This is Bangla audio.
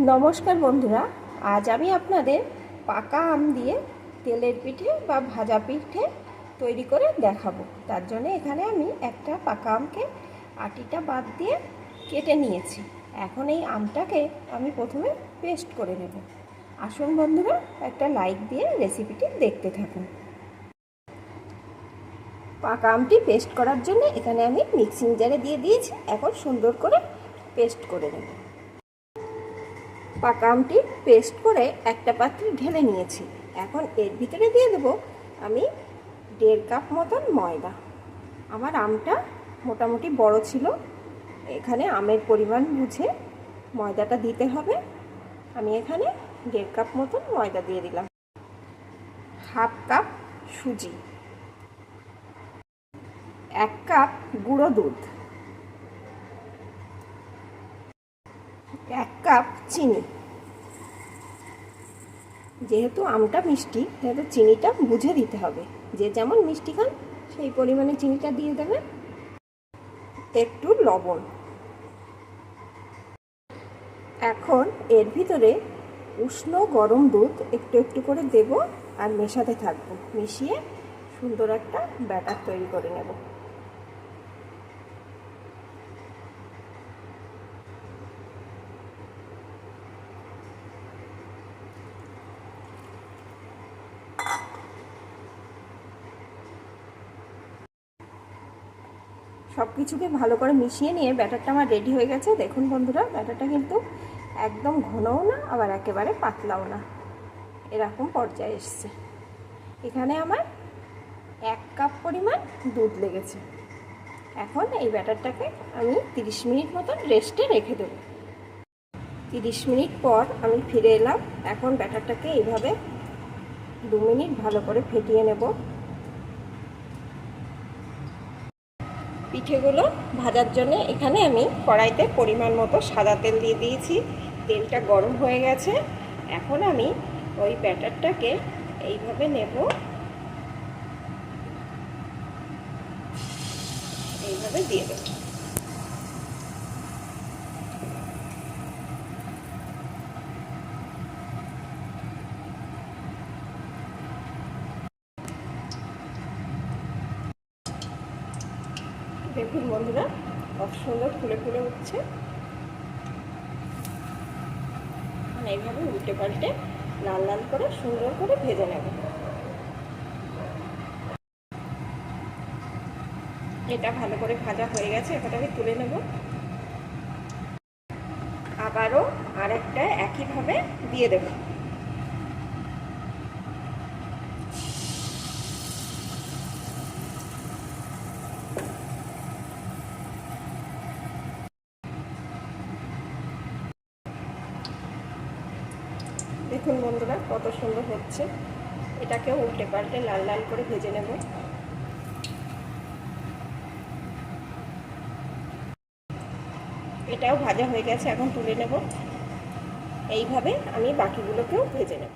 নমস্কার বন্ধুরা, আজ আমি আপনাদের পাকা আম দিয়ে তেলের পিঠে বা ভাজা পিঠে তৈরি করে দেখাবো। তার জন্য এখানে আমি একটা পাকা আমকে আটিটা বাদ দিয়ে কেটে নিয়েছি। এখন এই আমটাকে আমি প্রথমে পেস্ট করে নেব। আসুন বন্ধুরা, একটা লাইক দিয়ে রেসিপিটি দেখতে থাকুন। পাকা আমটি পেস্ট করার জন্য এখানে আমি মিক্সিং জারে দিয়ে দিয়েছি। এখন সুন্দর করে পেস্ট করে নেব। পাকা আমটি পেস্ট করে একটা পাত্রে ঢেলে নিয়েছি। এখন এর ভিতরে দিয়ে দেব আমি দেড় কাপ মতন ময়দা। আমার আমটা মোটামুটি বড় ছিল। এখানে আমের পরিমাণ বুঝে ময়দাটা দিতে হবে। আমি এখানে দেড় কাপ মতন ময়দা দিয়ে দিলাম। হাফ কাপ সুজি। এক কাপ গুঁড়ো দুধ এক কাপ চিনি। যেহেতু আমটা মিষ্টি সেহেতু চিনিটা বুঝে দিতে হবে। যে যেমন মিষ্টি খান, সেই পরিমাণে চিনিটা দিয়ে দেবেন। একটু লবণ। এখন এর ভিতরে উষ্ণ গরম দুধ একটু একটু করে দেব আর মেশাতে থাকব। মিশিয়ে সুন্দর একটা ব্যাটার তৈরি করে নেব। সব কিছুকে ভালো করে মিশিয়ে নিয়ে ব্যাটারটা আমার রেডি হয়ে গেছে। দেখুন বন্ধুরা, ব্যাটারটা কিন্তু একদম ঘনও না, আবার একেবারে পাতলাও না। এরকম পর্যায়ে এসছে। এখানে আমার এক কাপ পরিমাণ দুধ লেগেছে। এখন এই ব্যাটারটাকে আমি তিরিশ মিনিট মতন রেস্টে রেখে দেবো। তিরিশ মিনিট পর আমি ফিরে এলাম। এখন ব্যাটারটাকে এইভাবে দু মিনিট ভালো করে ফেটিয়ে নেব। পিঠেগুলো ভাজার জন্য এখানে আমি কড়াইতে পরিমাণ মতো সাদা তেল দিয়ে দিয়েছি। তেলটা গরম হয়ে গেছে। এখন আমি ওই ব্যাটারটাকে এইভাবে নেব। এইভাবে দিয়ে দেব। দেখুন বন্ধুরা কত সুন্দর ফুলে ফুলে উঠছে। মানে এইভাবে উল্টে পাল্টে লাল লাল করে সুন্দর করে ভেজে নেব। এটা ভালো করে ভাজা হয়ে গেছে আমি তুলে নেব। আবারও আরেকটা একইভাবে দিয়ে দেবো। দেখুন বন্ধুরা, কত সুন্দর হচ্ছে। এটাকেও উল্টে পাল্টে লাল লাল করে ভেজে নেব। এটাও ভাজা হয়ে গেছে, এখন তুলে নেব। এইভাবে আমি বাকিগুলোকেও ভেজে নেব।